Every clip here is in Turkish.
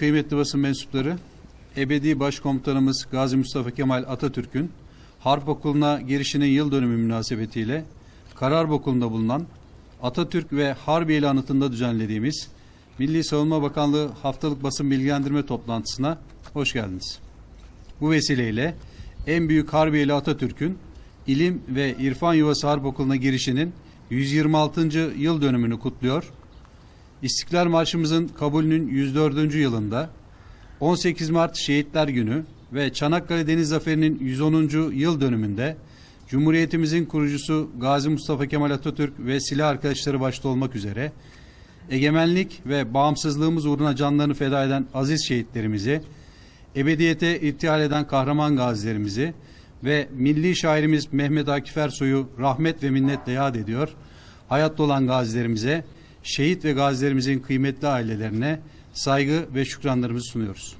Kıymetli basın mensupları, ebedi başkomutanımız Gazi Mustafa Kemal Atatürk'ün Harp Okulu'na girişinin yıl dönümü münasebetiyle Kararp Okulu'nda bulunan Atatürk ve Harbiyeli anıtında düzenlediğimiz Milli Savunma Bakanlığı haftalık basın bilgilendirme toplantısına hoş geldiniz. Bu vesileyle en büyük Harbiyeli Atatürk'ün ilim ve irfan yuvası Harp Okulu'na girişinin 126. yıl dönümünü kutluyor. İstiklal Marşımızın kabulünün 104. yılında 18 Mart Şehitler Günü ve Çanakkale Deniz Zaferi'nin 110. yıl dönümünde Cumhuriyetimizin kurucusu Gazi Mustafa Kemal Atatürk ve silah arkadaşları başta olmak üzere egemenlik ve bağımsızlığımız uğruna canlarını feda eden aziz şehitlerimizi, ebediyete irtihal eden kahraman gazilerimizi ve milli şairimiz Mehmet Akif Ersoy'u rahmet ve minnetle yad ediyor. Hayatta olan gazilerimize, şehit ve gazilerimizin kıymetli ailelerine saygı ve şükranlarımızı sunuyoruz.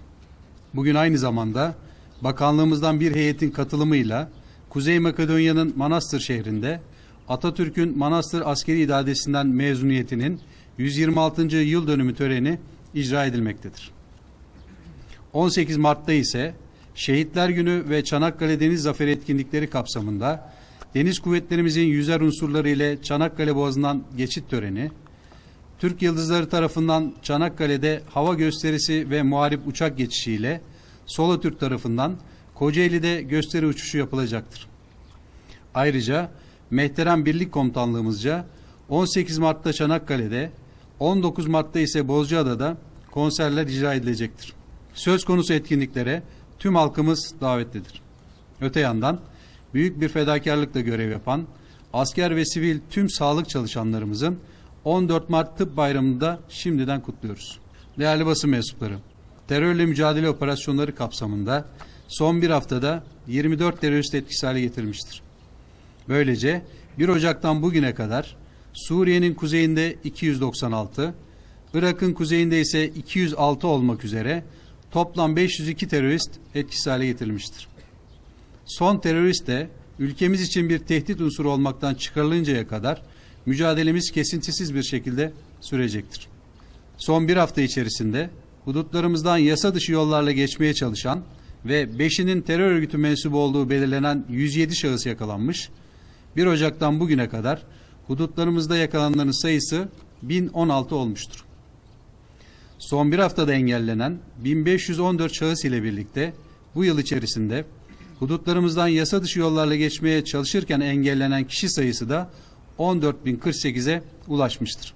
Bugün aynı zamanda bakanlığımızdan bir heyetin katılımıyla Kuzey Makedonya'nın Manastır şehrinde Atatürk'ün Manastır Askeri İdadesi'nden mezuniyetinin 126. yıl dönümü töreni icra edilmektedir. 18 Mart'ta ise Şehitler Günü ve Çanakkale Deniz Zaferi etkinlikleri kapsamında Deniz Kuvvetlerimizin yüzer unsurları ile Çanakkale Boğazı'ndan geçit töreni, Türk Yıldızları tarafından Çanakkale'de hava gösterisi ve muharip uçak geçişiyle Sola Türk tarafından Kocaeli'de gösteri uçuşu yapılacaktır. Ayrıca Mehteran Birlik Komutanlığımızca 18 Mart'ta Çanakkale'de, 19 Mart'ta ise Bozcaada'da konserler icra edilecektir. Söz konusu etkinliklere tüm halkımız davetlidir. Öte yandan büyük bir fedakarlıkla görev yapan asker ve sivil tüm sağlık çalışanlarımızın 14 Mart Tıp Bayramı'nı da şimdiden kutluyoruz. Değerli basın mensupları, terörle mücadele operasyonları kapsamında son bir haftada 24 terörist etkisiz hale getirilmiştir. Böylece 1 Ocak'tan bugüne kadar Suriye'nin kuzeyinde 296, Irak'ın kuzeyinde ise 206 olmak üzere toplam 502 terörist etkisiz hale getirilmiştir. Son terörist de ülkemiz için bir tehdit unsuru olmaktan çıkarılıncaya kadar mücadelemiz kesintisiz bir şekilde sürecektir. Son bir hafta içerisinde hudutlarımızdan yasa dışı yollarla geçmeye çalışan ve beşinin terör örgütü mensubu olduğu belirlenen 107 şahıs yakalanmış. 1 Ocak'tan bugüne kadar hudutlarımızda yakalananların sayısı 1016 olmuştur. Son bir haftada engellenen 1514 şahıs ile birlikte bu yıl içerisinde hudutlarımızdan yasa dışı yollarla geçmeye çalışırken engellenen kişi sayısı da 14.048'e ulaşmıştır.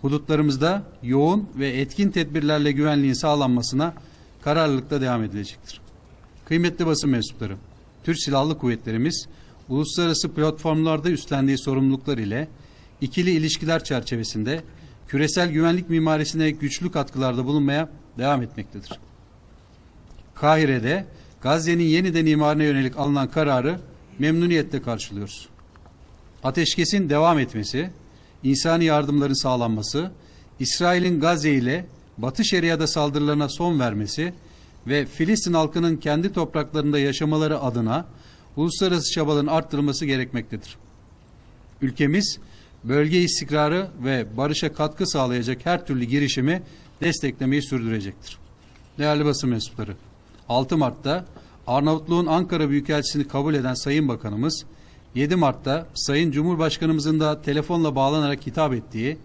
Hudutlarımızda yoğun ve etkin tedbirlerle güvenliğin sağlanmasına kararlılıkla devam edilecektir. Kıymetli basın mensupları, Türk Silahlı Kuvvetlerimiz uluslararası platformlarda üstlendiği sorumluluklar ile ikili ilişkiler çerçevesinde küresel güvenlik mimarisine güçlü katkılarda bulunmaya devam etmektedir. Kahire'de Gazze'nin yeniden imarına yönelik alınan kararı memnuniyetle karşılıyoruz. Ateşkesin devam etmesi, insani yardımların sağlanması, İsrail'in Gazze ile Batı Şeria'da saldırılarına son vermesi ve Filistin halkının kendi topraklarında yaşamaları adına uluslararası çabaların arttırılması gerekmektedir. Ülkemiz bölge istikrarı ve barışa katkı sağlayacak her türlü girişimi desteklemeyi sürdürecektir. Değerli basın mensupları, 6 Mart'ta Arnavutluğun Ankara Büyükelçisini kabul eden Sayın Bakanımız, 7 Mart'ta Sayın Cumhurbaşkanımızın da telefonla bağlanarak hitap ettiği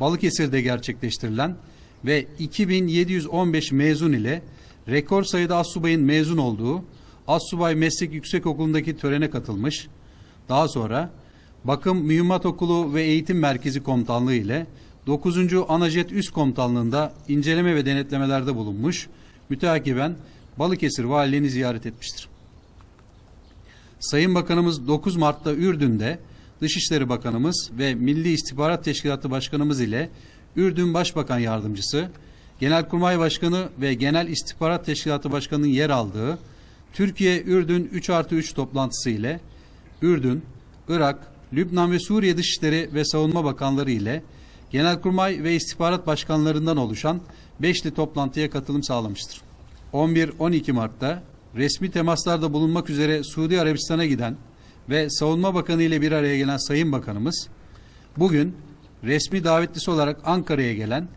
Balıkesir'de gerçekleştirilen ve 2715 mezun ile rekor sayıda assubayın mezun olduğu Assubay Meslek Yüksekokulu'ndaki törene katılmış. Daha sonra Bakım Mühimmat Okulu ve Eğitim Merkezi Komutanlığı ile 9. Anajet Üst Komutanlığı'nda inceleme ve denetlemelerde bulunmuş. Müteakiben Balıkesir Valiliğini ziyaret etmiştir. Sayın Bakanımız 9 Mart'ta Ürdün'de Dışişleri Bakanımız ve Milli İstihbarat Teşkilatı Başkanımız ile Ürdün Başbakan Yardımcısı, Genelkurmay Başkanı ve Genel İstihbarat Teşkilatı Başkanı'nın yer aldığı Türkiye-Ürdün 3 artı 3 toplantısı ile Ürdün, Irak, Lübnan ve Suriye Dışişleri ve Savunma Bakanları ile Genelkurmay ve İstihbarat Başkanlarından oluşan beşli toplantıya katılım sağlamıştır. 11-12 Mart'ta resmi temaslarda bulunmak üzere Suudi Arabistan'a giden ve Savunma Bakanı ile bir araya gelen Sayın Bakanımız, bugün resmi davetlisi olarak Ankara'ya gelen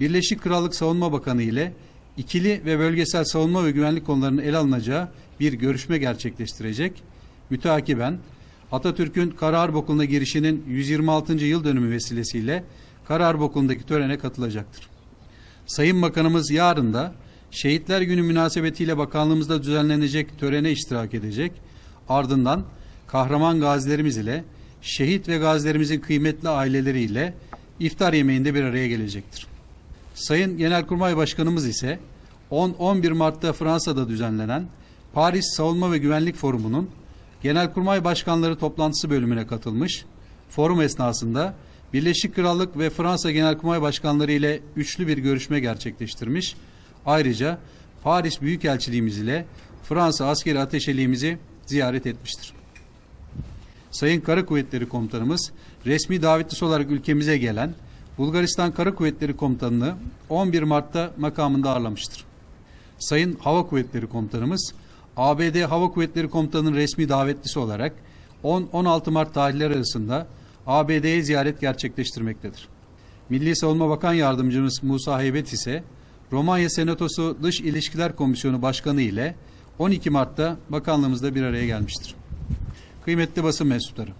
Birleşik Krallık Savunma Bakanı ile ikili ve bölgesel savunma ve güvenlik konularının ele alınacağı bir görüşme gerçekleştirecek. Müteakiben Atatürk'ün Kara Harp Okulu'na girişinin 126. yıl dönümü vesilesiyle Kara Harp Okulu'ndaki törene katılacaktır. Sayın Bakanımız yarın da Şehitler Günü münasebetiyle bakanlığımızda düzenlenecek törene iştirak edecek. Ardından kahraman gazilerimiz ile şehit ve gazilerimizin kıymetli aileleriyle iftar yemeğinde bir araya gelecektir. Sayın Genelkurmay Başkanımız ise 10-11 Mart'ta Fransa'da düzenlenen Paris Savunma ve Güvenlik Forumu'nun Genelkurmay Başkanları toplantısı bölümüne katılmış. Forum esnasında Birleşik Krallık ve Fransa Genelkurmay Başkanları ile üçlü bir görüşme gerçekleştirmiş. Ayrıca Paris Büyükelçiliğimiz ile Fransa askeri ateşeliğimizi ziyaret etmiştir. Sayın Kara Kuvvetleri Komutanımız resmi davetlisi olarak ülkemize gelen Bulgaristan Kara Kuvvetleri Komutanını 11 Mart'ta makamında ağırlamıştır. Sayın Hava Kuvvetleri Komutanımız ABD Hava Kuvvetleri Komutanı'nın resmi davetlisi olarak 10-16 Mart tarihleri arasında ABD'ye ziyaret gerçekleştirmektedir. Milli Savunma Bakan Yardımcımız Musa Heybet ise Romanya Senatosu Dış İlişkiler Komisyonu Başkanı ile 12 Mart'ta bakanlığımızda bir araya gelmiştir. Kıymetli basın mensupları,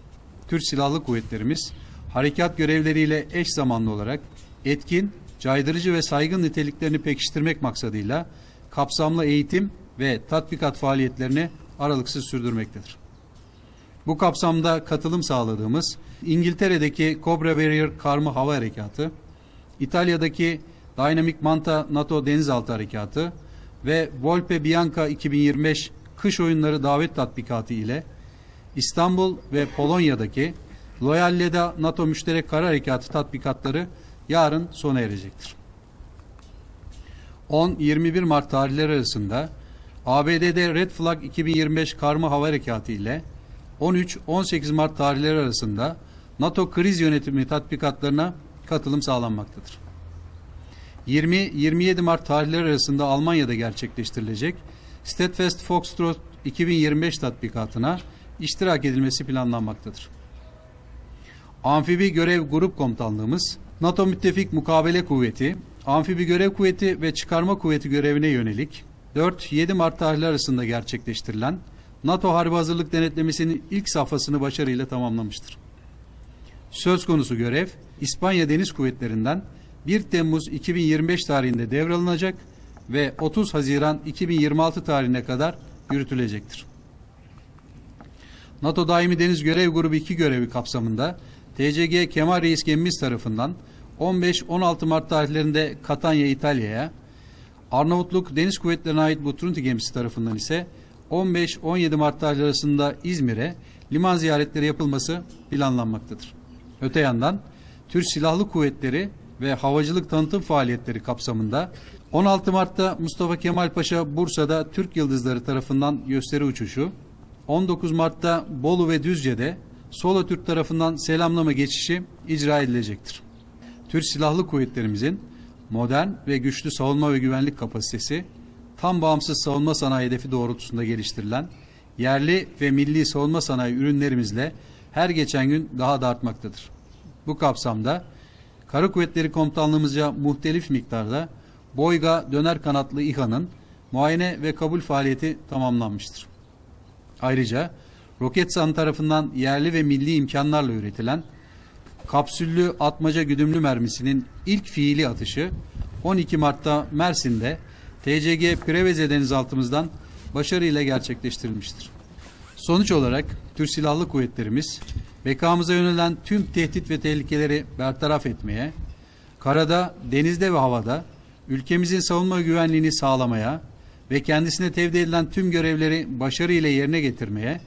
Türk Silahlı Kuvvetlerimiz harekat görevleriyle eş zamanlı olarak etkin, caydırıcı ve saygın niteliklerini pekiştirmek maksadıyla kapsamlı eğitim ve tatbikat faaliyetlerini aralıksız sürdürmektedir. Bu kapsamda katılım sağladığımız İngiltere'deki Cobra Warrior Karma Hava Harekatı, İtalya'daki Dynamic Manta NATO Denizaltı Harekatı ve Volpe Bianca 2025 kış oyunları davet tatbikatı ile İstanbul ve Polonya'daki Loyal Leda NATO Müşterek Kara Harekatı tatbikatları yarın sona erecektir. 10-21 Mart tarihleri arasında ABD'de Red Flag 2025 Karma Hava Harekatı ile 13-18 Mart tarihleri arasında NATO kriz yönetimi tatbikatlarına katılım sağlanmaktadır. 20-27 Mart tarihleri arasında Almanya'da gerçekleştirilecek Steadfast Foxtrot 2025 tatbikatına iştirak edilmesi planlanmaktadır. Amfibi Görev Grup Komutanlığımız, NATO Müttefik Mukabele Kuvveti, Amfibi Görev Kuvveti ve Çıkarma Kuvveti görevine yönelik 4-7 Mart tarihleri arasında gerçekleştirilen NATO Harbi Hazırlık Denetlemesi'nin ilk safhasını başarıyla tamamlamıştır. Söz konusu görev, İspanya Deniz Kuvvetleri'nden 1 Temmuz 2025 tarihinde devralınacak ve 30 Haziran 2026 tarihine kadar yürütülecektir. NATO Daimi Deniz Görev Grubu 2 görevi kapsamında TCG Kemal Reis gemimiz tarafından 15-16 Mart tarihlerinde Katanya, İtalya'ya, Arnavutluk Deniz Kuvvetleri'ne ait Butrunti gemisi tarafından ise 15-17 Mart tarihleri arasında İzmir'e liman ziyaretleri yapılması planlanmaktadır. Öte yandan Türk Silahlı Kuvvetleri ve havacılık tanıtım faaliyetleri kapsamında 16 Mart'ta Mustafa Kemal Paşa Bursa'da Türk Yıldızları tarafından gösteri uçuşu, 19 Mart'ta Bolu ve Düzce'de Solo Türk tarafından selamlama geçişi icra edilecektir. Türk Silahlı Kuvvetlerimizin modern ve güçlü savunma ve güvenlik kapasitesi, tam bağımsız savunma sanayi hedefi doğrultusunda geliştirilen yerli ve milli savunma sanayi ürünlerimizle her geçen gün daha da artmaktadır. Bu kapsamda Kara Kuvvetleri Komutanlığımızca muhtelif miktarda Boyga döner kanatlı İHA'nın muayene ve kabul faaliyeti tamamlanmıştır. Ayrıca Roketsan tarafından yerli ve milli imkanlarla üretilen kapsüllü atmaca güdümlü mermisinin ilk fiili atışı 12 Mart'ta Mersin'de TCG Preveze denizaltımızdan başarıyla gerçekleştirilmiştir. Sonuç olarak Türk Silahlı Kuvvetlerimiz bekamıza yönelen tüm tehdit ve tehlikeleri bertaraf etmeye, karada, denizde ve havada ülkemizin savunma güvenliğini sağlamaya ve kendisine tevdi edilen tüm görevleri başarıyla yerine getirmeye,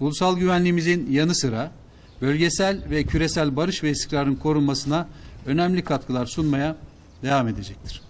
ulusal güvenliğimizin yanı sıra bölgesel ve küresel barış ve istikrarın korunmasına önemli katkılar sunmaya devam edecektir.